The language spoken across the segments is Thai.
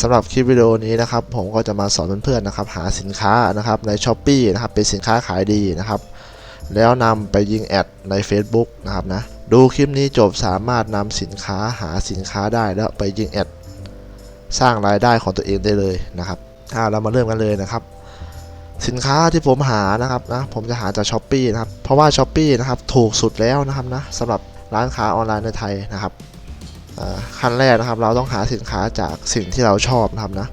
สำหรับคลิปวิดีโอนี้นะครับผมก็จะมาสอนเพื่อนๆนะครับหาสินค้านะครับใน s h อ p e e นะครับเป็นสินค้าขายดีนะครับ แล้วนำไปยิงแอดใน Facebook นะครับนะดูคลิปนี้จบสามารถนำสินค้าหาสินค้าได้แล้วไปยิงแอดสร้างรายได้ของตัวเองได้เลยนะครับอ่าเรามาเริ่มกันเลยนะครับ สินค้าที่ผมหานะครับนะผมจะหาจาก s h อ p e e นะครับเพราะว่า s h อ p e e นะครับถูกสุดแล้วนะครับนะสำหรับร้านค้าออนไลน์ในไทยนะครับ ขั้นแรกนะครับ เราต้องหาสินค้าจากสิ่งที่เราชอบนะครับนะ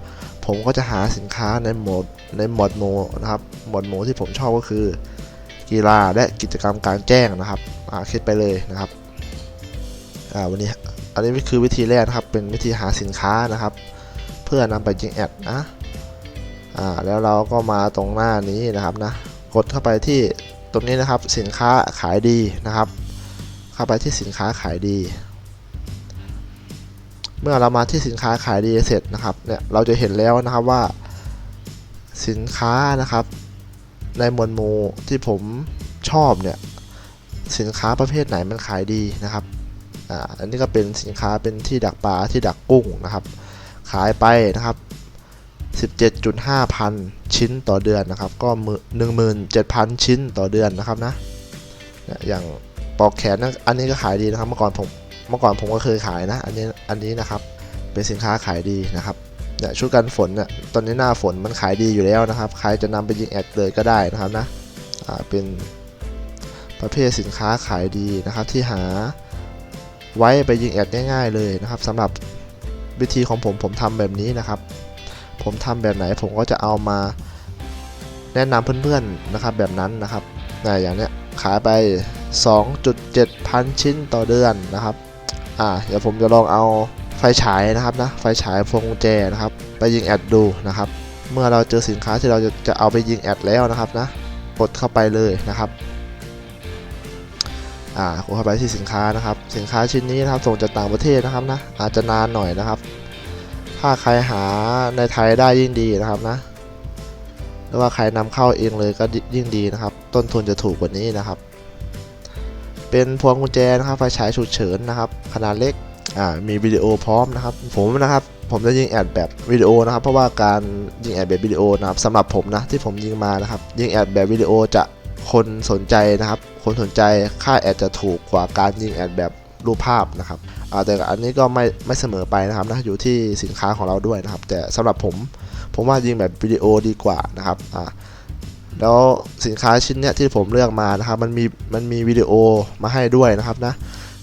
ผมก็จะหาสินค้าในหมดในหมวดหมู่นะครับ หมวดหมู่ที่ผมชอบก็คือ กีฬาและกิจกรรมกลารแจ้งนะครับคิดไปเลยนะครับวันนี้อันนี้คือวิธีแรกนะครับ เป็นวิธีหาสินค้านะครับ เพื่อนำไปยิงแอดนะแล้วเราก็มาตรงหน้านี้นะครับนะ กดเข้าไปที่ตรงนี้นะครับ สินค้าขายดีนะครับ เข้าไปที่สินค้าขายดี เมื่อเรามาที่สินค้าขายดีเสร็จนะครับเนี่ยเราจะเห็นแล้วนะครับว่า สินค้านะครับ ในหมวดหมู่ที่ผมชอบเนี่ยสินค้าประเภทไหนมันขายดีนะครับอ่าอันนี้ก็เป็นสินค้าเป็นที่ดักปลาที่ดักกุ้งนะครับ ขายไปนะครับ 17.5 พันชิ้นต่อเดือนนะครับ ก็17,000 ชิ้นต่อเดือนนะครับนะอย่างปลอกแขนนั่นอันนี้ก็ขายดีนะครับเมื่อก่อนผม เมื่อก่อนผมก็เคยขายนะ อันนี้อันนี้นะครับเป็นสินค้าขายดีนะครับเนี่ยชุดกันฝนเนี่ยตอนนี้หน้าฝนมันขายดีอยู่แล้วนะครับ ใครจะนำไปยิงแอดเลยก็ได้นะครับนะอ่าเป็นประเภทสินค้าขายดีนะครับ ที่หาไว้ไปยิงแอดง่าย ๆ เลยนะครับสำหรับวิธีของผมผมทำแบบนี้นะครับ ผมทำแบบไหนผมก็จะเอามาแนะนำเพื่อนๆนะครับแบบนั้นนะครับนอย่างเนี้ยขายไป 2.7 พันชิ้นต่อเดือนนะครับ อ่าเดี๋ยวผมจะลองเอาไฟฉายนะครับนะไฟฉายพวงกุญแจนะครับ ไปยิงแอดดูนะครับ เมื่อเราเจอสินค้าที่เราจะจะเอาไปยิงแอดแล้วนะครับนะกดเข้าไปเลยนะครับอ่ากดเข้าไปที่สินค้านะครับ สินค้าชิ้นนี้นะครับส่งจากต่างประเทศนะครับนะอาจจะนานหน่อยนะครับ ถ้าใครหาในไทยได้ยิ่งดีนะครับนะหรือว่าใครนำเข้าเองเลยก็ยิ่งดีนะครับ ต้นทุนจะถูกกว่านี้นะครับ เป็นพวงกุญแจนะครับไฟฉายฉุกเฉินนะครับขนาดเล็กอ่ามีวิดีโอพร้อมนะครับ ผมนะครับผมจะยิงแอดแบบวิดีโอนะครับ เพราะว่าการยิงแอดแบบวิดีโอนะครับสำหรับผมนะที่ผมยิงมานะครับ ยิงแอดแบบวิดีโอจะคนสนใจนะครับ คนสนใจค่าแอดจะถูกกว่าการยิงแอดแบบรูปภาพนะครับอ่าแต่อันนี้ก็ไม่ไม่เสมอไปนะครับนะอยู่ที่สินค้าของเราด้วยนะครับ แต่สำหรับผมผมว่ายิงแบบวิดีโอดีกว่านะครับอ่า แล้วสินค้าชิ้นเนี้ยที่ผมเลือกมานะครับมันมีมันมีวิดีโอมาให้ด้วยนะครับนะ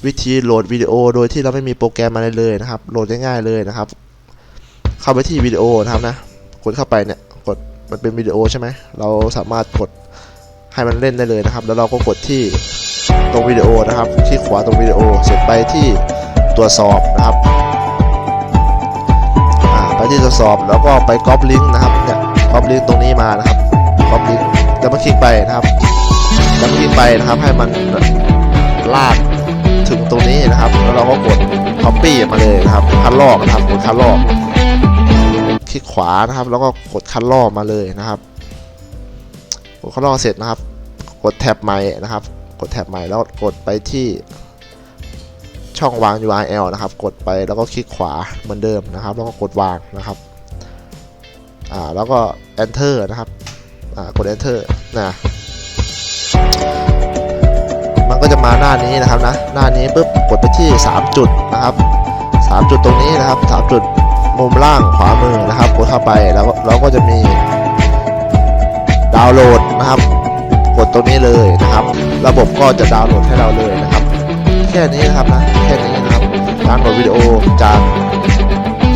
วิธีโหลดวิดีโอโดยที่เราไม่มีโปรแกรมอะไรเลยนะครับ โหลดง่ายๆเลยนะครับ เข้าไปที่วิดีโอนะครับนะกดเข้าไปเนี่ยกดมันเป็นวิดีโอใช่ไหมเราสามารถกดให้มันเล่นได้เลยนะครับ แล้วเราก็กดที่ตรงวิดีโอนะครับ ที่ขวาตรงวิดีโอเสร็จไปที่ตรวจสอบนะครับไปที่ตรวจสอบแล้วก็ไปก๊อปลิงก์นะครับเนี่ยก๊อปลิงก์ตรงนี้มานะครับ ก๊อปลิงก์จะมาคลิกไปนะครับจะมาคลิกไปนะครับให้มันลากถึงตรงนี้นะครับ แล้วเราก็กด copy มาเลยนะครับคัดลอกนะครับกดคัดลอกคลิกขวานะครับ แล้วก็กดคัดลอกมาเลยนะครับกดคัดลอกเสร็จนะครับ กดแท็บใหม่นะครับ กดแท็บใหม่แล้วกดไปที่ช่องวาง URL นะครับ กดไปแล้วก็คลิกขวาเหมือนเดิมนะครับ แล้วก็กดวางนะครับ อ่า แล้วก็ enter นะครับ อ่ากด enter นะมันก็จะมาหน้านี้นะครับนะหน้านี้ปุ๊บกดไปที่ 3 จุดนะครับ 3 จุดตรงนี้นะครับ 3 จุดมุมล่างขวามือนะครับกดเข้าไปแล้วเราก็จะมีดาวน์โหลดนะครับ กดตรงนี้เลยนะครับ ระบบก็จะดาวน์โหลดให้เราเลยนะครับ แค่นี้นะครับนะแค่นี้นะครับการโหลดวิดีโอจาก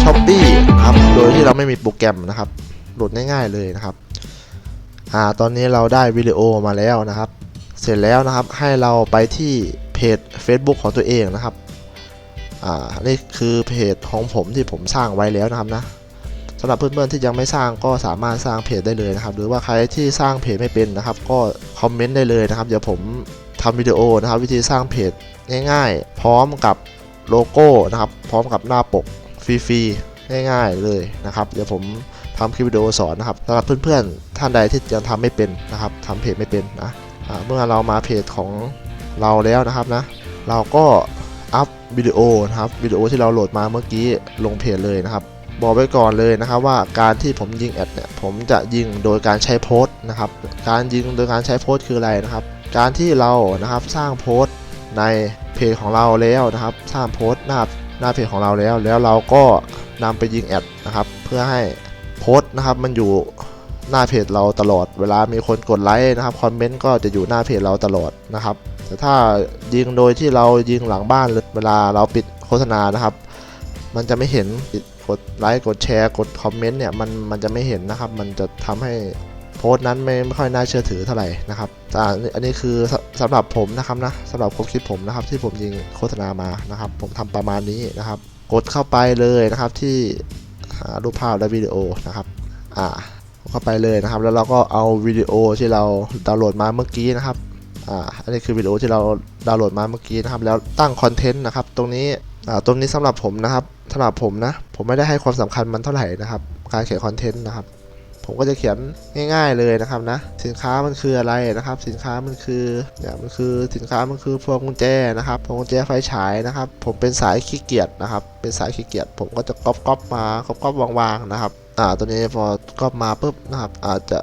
ช้อปปี้นะครับโดยที่เราไม่มีโปรแกรมนะครับโหลดง่ายๆเลยนะครับ อ่าตอนนี้เราได้วิดีโอมาแล้วนะครับ เสร็จแล้วนะครับให้เราไปที่เพจ Facebook ของตัวเองนะครับอ่านี่คือเพจของผมที่ผมสร้างไว้แล้วนะครับนะสำหรับเพื่อนๆที่ยังไม่สร้างก็สามารถสร้างเพจได้เลยนะครับ หรือว่าใครที่สร้างเพจไม่เป็นนะครับ ก็คอมเมนต์ได้เลยนะครับเดี๋ยวผมทำวิดีโอนะครับ วิธีสร้างเพจง่ายๆ พร้อมกับโลโก้นะครับ พร้อมกับหน้าปกฟรีๆง่าย ๆเลยนะครับ เดี๋ยวผม ทำคลิปวิดีโอสอนนะครับสำหรับเพื่อนๆ ท่านใดที่ยังทำไม่เป็นนะครับทำเพจไม่เป็นนะเมื่อเรามาเพจของเราแล้วนะครับนะ เราก็อัพวิดีโอนะครับวิดีโอที่เราโหลดมาเมื่อกี้ลงเพจเลยนะครับ บอกไว้ก่อนเลยนะครับว่าการที่ผมยิงแอดเนี่ยผมจะยิงโดยการใช้โพสต์นะครับการยิงโดยการใช้โพสต์คืออะไรนะครับ การที่เรานะครับสร้างโพสต์ในเพจของเราแล้วนะครับ สร้างโพสต์หน้าหน้าเพจของเราแล้ว แล้วเราก็นำไปยิงแอดนะครับ เพื่อให้ โพสต์นะครับมันอยู่หน้าเพจเราตลอด เวลามีคนกดไลค์นะครับคอมเมนต์ก็จะอยู่หน้าเพจเราตลอดนะครับ แต่ถ้ายิงโดยที่เรายิงหลังบ้านเลยเวลาเราปิดโฆษณานะครับ มันจะไม่เห็นกดไลค์กดแชร์กดคอมเมนต์เนี่ยมันมันจะไม่เห็นนะครับ มันจะทำให้โพสต์นั้นไม่ไม่ค่อยน่าเชื่อถือเท่าไหร่นะครับแต่อันนี้อันนี้คือสสำหรับผมนะครับนะสำหรับความคิดผมนะครับ ที่ผมยิงโฆษณามานะครับ ผมทำประมาณนี้นะครับ กดเข้าไปเลยนะครับที่ รูปภาพและวิดีโอนะครับอ่าเข้าไปเลยนะครับ แล้วเราก็เอาวิดีโอที่เราดาวน์โหลดมาเมื่อกี้นะครับอ่าอันนี้คือวิดีโอที่เราดาวน์โหลดมาเมื่อกี้นะครับ แล้วตั้งคอนเทนต์นะครับ ตรงนี้อ่าตรงนี้สำหรับผมนะครับสำหรับผมนะ ผมไม่ได้ให้ความสำคัญมันเท่าไหร่นะครับ การเขียนคอนเทนต์นะครับ ผมก็จะเขียนง่าย ๆเลยนะครับนะ สินค้ามันคืออะไรนะครับ สินค้ามันคือเนี่ยมันคือสินค้ามันคือพวงกุญแจนะครับพวงกุญแจไฟฉายนะครับ ผมเป็นสายขี้เกียจนะครับ เป็นสายขี้เกียจผมก็จะก๊อปก๊อปมาก๊อปก๊อปวางๆนะครับอ่าตัวนี้พอก๊อปมาปุ๊บนะครับอาจจะ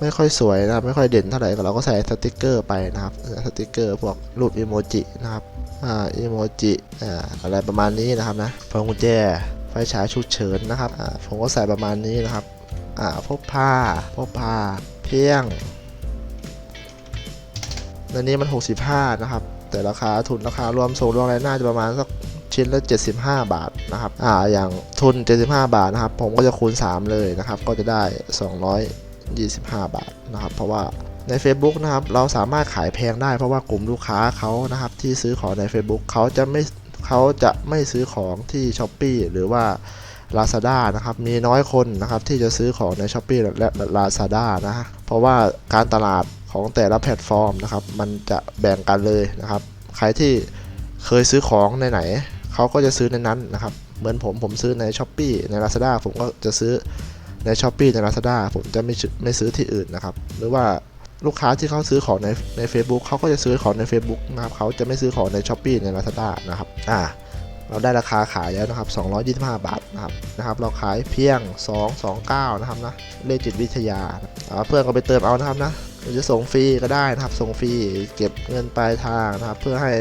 ไม่ค่อยสวยนะครับไม่ค่อยเด่นเท่าไหร่ก็เราก็ใส่สติกเกอร์ไปนะครับสติกเกอร์พวกรูปอีโมจินะครับอ่าอีโมจิอ่าอะไรประมาณนี้นะครับนะพวงกุญแจ ฉายฉุกเฉินนะครับผมก็ใส่ประมาณนี้นะครับอ่าพกพาพกพาเพียงในนี้มัน 65 นะครับ แต่ราคาทุนราคารวมส่งรวมอะไรน่าจะประมาณสักชิ้นละ 75 บาทนะครับ อ่า อย่างทุน 75 บาทนะครับ ผมก็จะคูณ 3 เลยนะครับ ก็จะได้ 225 บาทนะครับ เพราะว่าใน Facebook นะครับ เราสามารถขายแพงได้เพราะว่ากลุ่มลูกค้าเขานะครับ ที่ซื้อของใน Facebook เขาจะไม่ เขาจะไม่ซื้อของที่ s h อ p e e หรือว่า Lazada นะครับ มีน้อยคนนะครับที่จะซื้อของใน s h อ p e e และ Lazada นะ เพราะว่าการตลาดของแต่ละแพลตฟอร์มนะครับ มันจะแบ่งกันเลยนะครับ ใครที่เคยซื้อของในไหน เขาก็จะซื้อในนั้นนะครับ เหมือนผมผมซื้อใน s h อ p e e ใน Lazada ผมก็จะซื้อใน s h อ p e e ใน Lazada ผมจะไม่ซื้อไม่ซื้อที่อื่นนะครับ หรือว่า ลูกค้าที่เขาซื้อของในใน Facebook เขาก็จะซื้อของใน Facebook นะครับเขาจะไม่ซื้อของใน s h อ p e e ใน Lazada นะครับอ่าเราได้ราคาขายแล้วนะครับ 225 บาทนะครับนะครับเราขายเพียง 229 นะครับนะเลขจิตวิทยาเพื่อนก็ไปเติมเอานะครับนะหรือจะส่งฟรีก็ได้นะครับ ส่งฟรีเก็บเงินปลายทางนะครับ เพื่อให้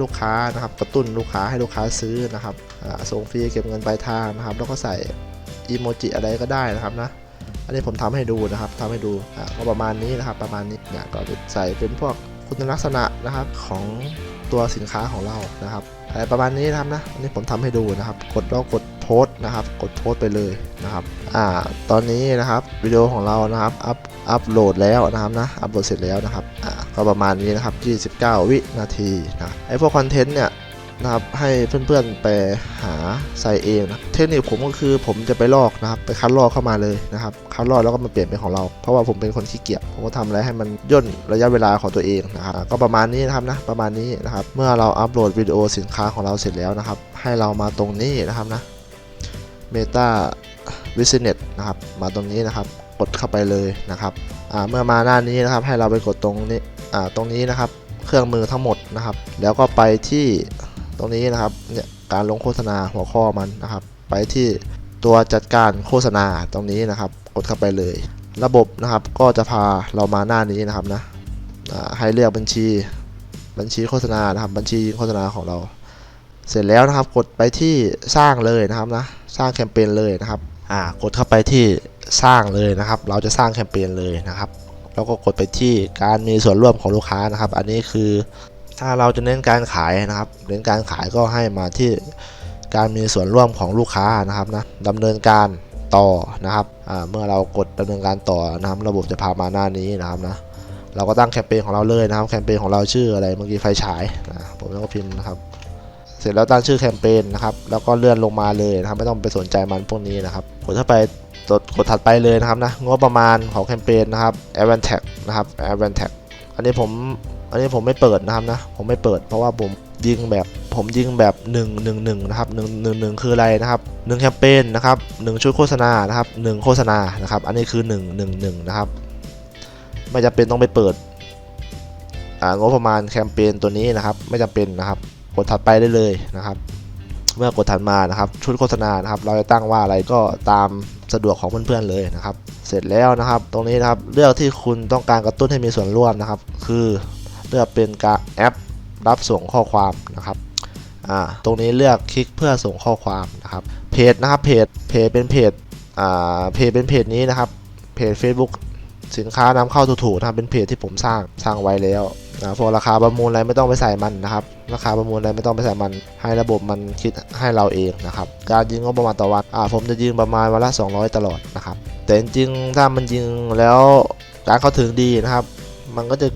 ลูกค้านะครับกระตุ้นลูกค้าให้ลูกค้าซื้อนะครับส่งฟรีเก็บเงินปลายทางนะครับ แล้วก็ใส่อีโมจิอะไรก็ได้นะครับนะ อันนี้ผมทำให้ดูนะครับทำให้ดูอ่าก็ประมาณนี้นะครับ ประมาณนี้เนี่ยก็จะใส่เป็นพวกคุณลักษณะนะครับของตัวสินค้าของเรานะครับอะไรประมาณนี้นะครับนะอันนี้ผมทำให้ดูนะครับ กดแล้วกดโพสนะครับ กดโพสไปเลยนะครับอ่าตอนนี้นะครับวิดีโอของเรานะครับอัพอัพโหลดแล้วนะครับนะอัพโหลดเสร็จแล้วนะครับอ่าก็ประมาณนี้นะครับ 29 วินาทีนะไอพวกคอนเทนต์เนี่ย นะครับให้เพื่อนๆไปหาใส่เองนะเทคนิคผมก็คือผมจะไปลอกนะครับไปคัดลอกเข้ามาเลยนะครับคัดลอกแล้วก็มาเปลี่ยนเป็นของเรา เพราะว่าผมเป็นคนขี้เกียจผมก็ทำอะไรให้มันย่นระยะเวลาของตัวเองนะครับก็ประมาณนี้นะครับนะประมาณนี้นะครับเมื่อเราอัพโหลดวิดีโอสินค้าของเราเสร็จแล้วนะครับ ให้เรามาตรงนี้นะครับนะ Meta Business นะครับมาตรงนี้นะครับกดเข้าไปเลยนะครับเมื่อมาหน้านี้นะครับให้เราไปกดตรงนี้ตรงนี้นะครับ เครื่องมือทั้งหมดนะครับ แล้วก็ไปที่ ตรงนี้นะครับเนี่ยการลงโฆษณาหัวข้อมันนะครับ ไปที่ตัวจัดการโฆษณาตรงนี้นะครับ กดเข้าไปเลย ระบบนะครับก็จะพาเรามาหน้านี้นะครับนะให้เลือกบัญชีบัญชีโฆษณานะครับ บัญชีโฆษณาของเรา เสร็จแล้วนะครับกดไปที่สร้างเลยนะครับนะสร้างแคมเปญเลยนะครับอ่ากดเข้าไปที่สร้างเลยนะครับ เราจะสร้างแคมเปญเลยนะครับ แล้วก็กดไปที่การมีส่วนร่วมของลูกค้านะครับ อันนี้คือ ถ้าเราจะเน้นการขายนะครับ เน้นการขายก็ให้มาที่การมีส่วนร่วมของลูกค้านะครับนะดำเนินการต่อนะครับเมื่อเรากดดำเนินการต่อนะครับระบบจะพามาหน้านี้นะครับนะเราก็ตั้งแคมเปญของเราเลยนะครับแคมเปญของเราชื่ออะไรเมื่อกี้ไฟฉายนะผมก็พิมพ์นะครับ เสร็จแล้วตั้งชื่อแคมเปญนะครับแล้วก็เลื่อนลงมาเลยนะครับไม่ต้องไปสนใจมันพวกนี้นะครับกดเข้าไปกดกดถัดไปเลยนะครับนะงบประมาณของแคมเปญนะครับ a v a n t a g นะครับ a v a n t a g อันนี้ผม อันนี้ผมไม่เปิดนะครับนะ ผมไม่เปิดเพราะว่าผมยิงแบบผมยิงแบบ1 1 1นะครับ1 1 1 คืออะไรนะครับ1แคมเปญนะครับ1ชุดโฆษณานะครับ1โฆษณานะครับ อันนี้คือ 1 1 1 นะครับไม่จำเป็นต้องไปเปิดอ่างบประมาณแคมเปญตัวนี้นะครับ ไม่จำเป็นนะครับ กดถัดไปได้เลยนะครับ เมื่อกดถัดมานะครับ ชุดโฆษณานะครับ เราจะตั้งว่าอะไรก็ตามสะดวกของเพื่อนๆเลยนะครับ เสร็จแล้วนะครับ ตรงนี้นะครับเลือกที่คุณต้องการกระตุ้นให้มีส่วนร่วมนะครับ คือ เลือกเป็นการแอปรับส่งข้อความนะครับตรงนี้เลือกคลิกเพื่อส่งข้อความนะครับเพจนะครับเพจเพจเป็นเพจเพจเป็นเพจนี้นะครับเพจ Facebook สินค้านำเข้าถูกๆนะเป็นเพจที่ผมสร้างสร้างไว้แล้วนะพวกราคาประมูลอะไรไม่ต้องไปใส่มันนะครับ ราคาประมูลอะไรไม่ต้องไปใส่มัน ให้ระบบมันคิดให้เราเองนะครับ การยิงงบประมาณต่อวันอ่าผมจะยิงประมาณวันละ 200 ตลอดนะครับ แต่จริงๆถ้ามันยิงแล้วการเข้าถึงดีนะครับ มันก็จะ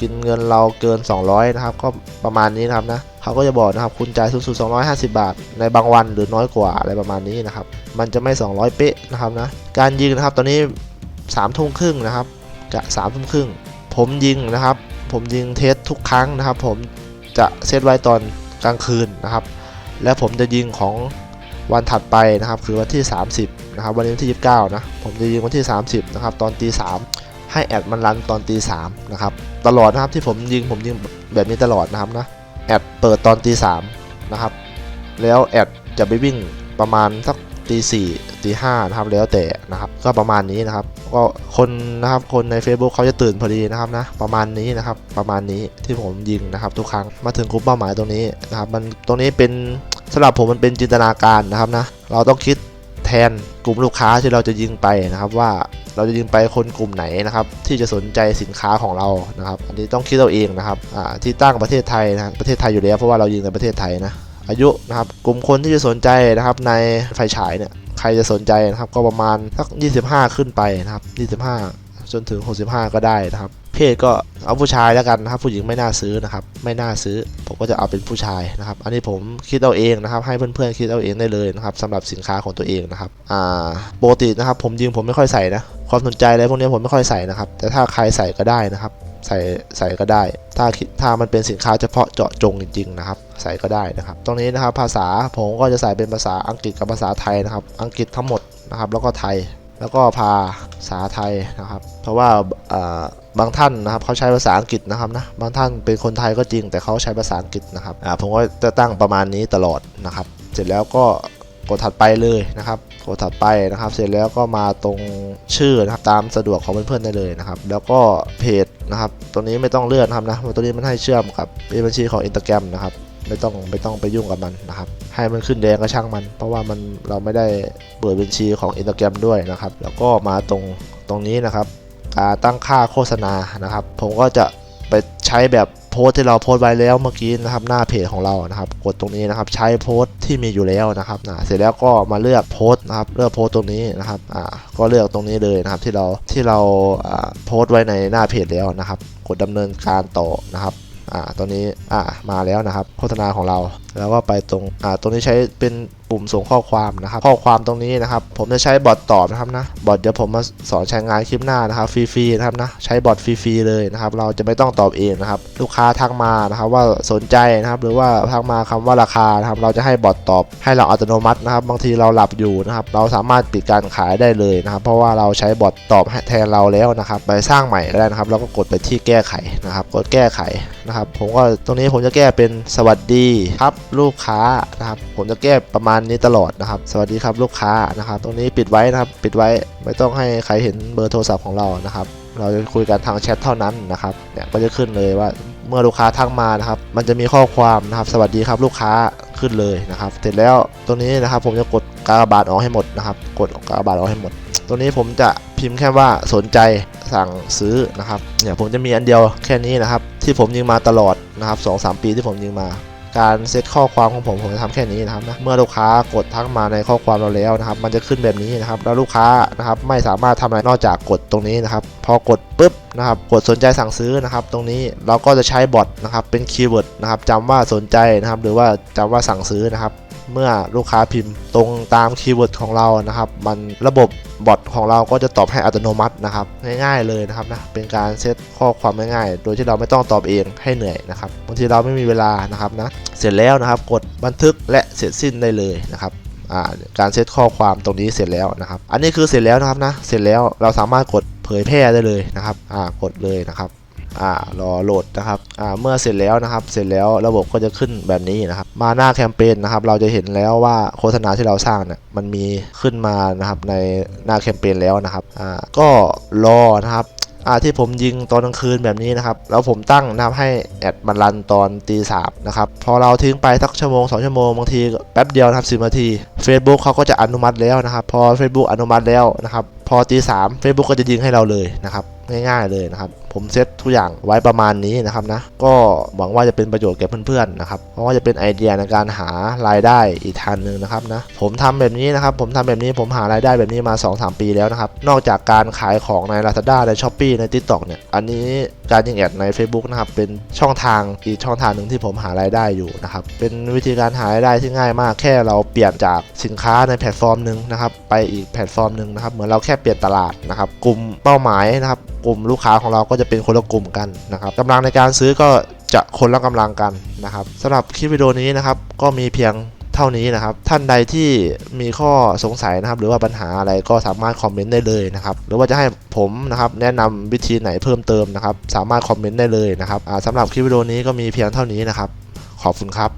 กินเงินเราเกิน 200 นะครับ ก็ประมาณนี้นะครับนะเขาก็จะบอกนะครับคุณจ่ายสูงสุด 250 บาท ในบางวันหรือน้อยกว่าอะไรประมาณนี้นะครับ มันจะไม่ 200 เป๊ะนะครับนะการยิงนะครับตอนนี้3ทุ่มครึ่งนะครับกะ3ทุ่มครึ่งผมยิงนะครับ ผมยิงเทสทุกครั้งนะครับ ผมจะเซตไว้ตอนกลางคืนนะครับ และผมจะยิงของวันถัดไปนะครับ คือวันที่ 30 นะครับ วันนี้วันที่ 29 นะ ผมจะยิงวันที่ 30 นะครับ ตอนตีสาม ให้แอดมันรันตอนตีสามนะครับตลอดนะครับที่ผมยิงผมยิงแบบนี้ตลอดนะครับนะแอดเปิดตอนตีสามนะครับแล้วแอดจะไปวิ่งประมาณสักตีสี่ตีห้านะครับแล้วแต่นะครับก็ประมาณนี้นะครับ ก็คนนะครับคนใน Facebook เขาจะตื่นพอดีนะครับนะประมาณนี้นะครับประมาณนี้ที่ผมยิงนะครับทุกครั้งมาถึงกลุ่มเป้าหมายตรงนี้นะครับมันตรงนี้เป็นสำหรับผมมันเป็นจินตนาการนะครับนะเราต้องคิดแทนกลุ่มลูกค้าที่เราจะยิงไปนะครับว่า เราจะยิงไปคนกลุ่มไหนนะครับที่จะสนใจสินค้าของเรานะครับ อันนี้ต้องคิดเราเองนะครับที่ตั้งประเทศไทยนะประเทศไทยอยู่แล้วเพราะว่าเรายิงในประเทศไทยนะอายุนะครับกลุ่มคนที่จะสนใจนะครับในไฟฉายเนี่ยใครจะสนใจนะครับก็ประมาณสัก 25 ขึ้นไปนะครับ 25 จนถึง 65 ก็ได้นะครับ เพศก็เอาผู้ชายแล้วกันนะครับ ผู้หญิงไม่น่าซื้อนะครับ ไม่น่าซื้อ ผมก็จะเอาเป็นผู้ชายนะครับ อันนี้ผมคิดเอาเองนะครับ ให้เพื่อนๆคิดเอาเองได้เลยนะครับสำหรับสินค้าของตัวเองนะครับ อ่าปกตินะครับ ผมยิงผมไม่ค่อยใส่นะ ความสนใจอะไรพวกนี้ผมไม่ค่อยใส่นะครับ แต่ถ้าใครใส่ก็ได้นะครับ ใส่ใส่ก็ได้ ถ้าคิดถ้ามันเป็นสินค้าเฉพาะเจาะจงจริง ๆ นะครับ ใส่ก็ได้นะครับ ตรงนี้นะครับภาษาผมก็จะใส่เป็นภาษาอังกฤษกับภาษาไทยนะครับ อังกฤษทั้งหมดนะครับ แล้วก็ไทย แล้วก็ภาษาไทยนะครับ เพราะว่าอ่า บางท่านนะครับเขาใช้ภาษาอังกฤษนะครับนะบางท่านเป็นคนไทยก็จริง แต่เขาใช้ภาษาอังกฤษนะครับอ่าผมก็จะตั้งประมาณนี้ตลอดนะครับ เสร็จแล้วก็กดถัดไปเลยนะครับกดถัดไปนะครับ เสร็จแล้วก็มาตรงชื่อนะครับตามสะดวกของเพื่อนๆได้เลยนะครับ แล้วก็เพจนะครับตัวนี้ไม่ต้องเลื่อนครับนะตัวนี้มันให้เชื่อมกับเป็นบัญชีของอินสตาแกรมนะครับไม่ต้องไม่ต้องไปยุ่งกับมันนะครับ ให้มันขึ้นแดงก็ช่างมัน เพราะว่ามันเราไม่ได้เปิดบัญชีของอินสตาแกรมด้วยนะครับ แล้วก็มาตรงตรงนี้นะครับ ตั้งค่าโฆษณานะครับ ผมก็จะไปใช้แบบโพสที่เราโพสไว้แล้วเมื่อกี้นะครับหน้าเพจของเรานะครับ กดตรงนี้นะครับ ใช้โพสที่มีอยู่แล้วนะครับนะเสร็จแล้วก็มาเลือกโพสนะครับเลือกโพสตรงนี้นะครับอ่าก็เลือกตรงนี้เลยนะครับที่เราที่เราอ่าโพสไว้ในหน้าเพจแล้วนะครับ กดดำเนินการต่อนะครับอ่าตอนนี้อ่ามาแล้วนะครับ โฆษณาของเรา แล้วก็ไปตรงอ่าตรงนี้ใช้เป็นปุ่มส่งข้อความนะครับ ข้อความตรงนี้นะครับ ผมจะใช้บอทตอบนะครับนะบอทเดี๋ยวผมมาสอนใช้งานคลิปหน้านะครับฟรีๆนะครับนะใช้บอทฟรีๆเลยนะครับ เราจะไม่ต้องตอบเองนะครับ ลูกค้าทักมานะครับ ว่าสนใจนะครับ หรือว่าทักมาคำว่าราคานะครับ เราจะให้บอทตอบให้เราอัตโนมัตินะครับ บางทีเราหลับอยู่นะครับ เราสามารถปิดการขายได้เลยนะครับ เพราะว่าเราใช้บอทตอบแทนเราแล้วนะครับ ไปสร้างใหม่ก็ได้นะครับ แล้วก็กดไปที่แก้ไขนะครับ กดแก้ไขนะครับ ผมก็ตรงนี้ผมจะแก้เป็นสวัสดีครับลูกค้านะครับ ผมจะแก้ประมาณนี้ตลอดนะครับ สวัสดีครับลูกค้านะครับ ตรงนี้ปิดไว้นะครับ ปิดไว้ไม่ต้องให้ใครเห็นเบอร์โทรศัพท์ของเรานะครับ เราจะคุยกันทางแชทเท่านั้นนะครับเนี่ยก็จะขึ้นเลยว่าเมื่อลูกค้าทักมานะครับ มันจะมีข้อความนะครับ สวัสดีครับลูกค้าขึ้นเลยนะครับ เสร็จแล้วตรงนี้นะครับ ผมจะกดกากบาทออกให้หมดนะครับ กดกากบาทออกให้หมด ตรงนี้ผมจะพิมพ์แค่ว่าสนใจสั่งซื้อนะครับเนี่ยผมจะมีอันเดียวแค่นี้นะครับ ที่ผมยิงมาตลอดนะครับสองสามปีที่ผมยิงมา การเซตข้อความของผมผมจะทำแค่นี้นะครับนะเมื่อลูกค้ากดทักมาในข้อความเราแล้วนะครับ มันจะขึ้นแบบนี้นะครับ แล้วลูกค้านะครับไม่สามารถทำอะไรนอกจากกดตรงนี้นะครับ พอกดปุ๊บนะครับกดสนใจสั่งซื้อนะครับ ตรงนี้เราก็จะใช้บอทนะครับเป็นคีย์เวิร์ดนะครับจำว่าสนใจนะครับ หรือว่าจำว่าสั่งซื้อนะครับ เมื่อลูกค้าพิมพ์ ตรงตามคีย์เวิร์ดของเรานะครับ มันระบบบอทของเราก็จะตอบให้อัตโนมัตินะครับ ง่ายๆเลยนะครับนะเป็นการเซตข้อความง่ายๆโดยที่เราไม่ต้องตอบเองให้เหนื่อยนะครับบางทีเราไม่มีเวลานะครับนะเสร็จแล้วนะครับ กดบันทึกและเสร็จสิ้นได้เลยนะครับการเซตข้อความตรงนี้เสร็จแล้วนะครับ อันนี้คือเสร็จแล้วนะครับนะ เสร็จแล้วเราสามารถกดเผยแพร่ได้เลยนะครับ อ่ากดเลยนะครับ อ่ารอโหลดนะครับอ่าเมื่อเสร็จแล้วนะครับ เสร็จแล้วระบบก็จะขึ้นแบบนี้นะครับ มาหน้าแคมเปญนะครับ เราจะเห็นแล้วว่าโฆษณาที่เราสร้างเนี่ยมันมีขึ้นมานะครับในหน้าแคมเปญแล้วนะครับอ่าก็รอนะครับอ่าที่ผมยิงตอนกลางคืนแบบนี้นะครับ แล้วผมตั้งนะครับให้แอดมันรันตอนตีสามนะครับพอเราทิ้งไปสักชั่วโมงสองชั่วโมงบางทีแป๊บเดียวนะครับสิบนาที Facebook เขาก็จะอนุมัติแล้วนะครับ พอ Facebook อนุมัติแล้วนะครับ พอตีสาม Facebook ก็จะยิงให้เราเลยนะครับ ง่ายๆเลยนะครับ ผมเซตทุกอย่างไว้ประมาณนี้นะครับนะ ก็หวังว่าจะเป็นประโยชน์แก่เพื่อนๆนะครับ เพราะว่าจะเป็นไอเดียในการหารายได้อีกทางหนึ่งนะครับนะ ผมทำแบบนี้นะครับ ผมทำแบบนี้ผมหารายได้แบบนี้มา 2-3 ปีแล้วนะครับ นอกจากการขายของใน Lazada ใน s h อ p e e ใน TikTok เนี่ย อันนี้การยิงแอดใน Facebook นะครับ เป็นช่องทางอีกช่องทางหนึ่งที่ผมหารายได้อยู่นะครับ เป็นวิธีการหารายได้ที่ง่ายมาก แค่เราเปลี่ยนจากสินค้าในแพลตฟอร์มหนึ่งนะครับ ไปอีกแพลตฟอร์มหนึ่งนะครับ เหมือนเราแค่เปลี่ยนตลาดนะครับ กลุ่มเป้าหมายนะครับกลุ่มลูกค้าของเราก็จะเป็นคนละกลุ่มกันนะครับกำลังในการซื้อก็จะคนละกำลังกันนะครับสำหรับคลิปวิดีโอนี้นะครับ ก็มีเพียงเท่านี้นะครับ ท่านใดที่มีข้อสงสัยนะครับ หรือว่าปัญหาอะไรก็สามารถคอมเมนต์ได้เลยนะครับ หรือว่าจะให้ผมนะครับ แนะนำวิธีไหนเพิ่มเติมนะครับ สามารถคอมเมนต์ได้เลยนะครับสำหรับคลิปวิดีโอนี้ก็มีเพียงเท่านี้นะครับ ขอบคุณครับ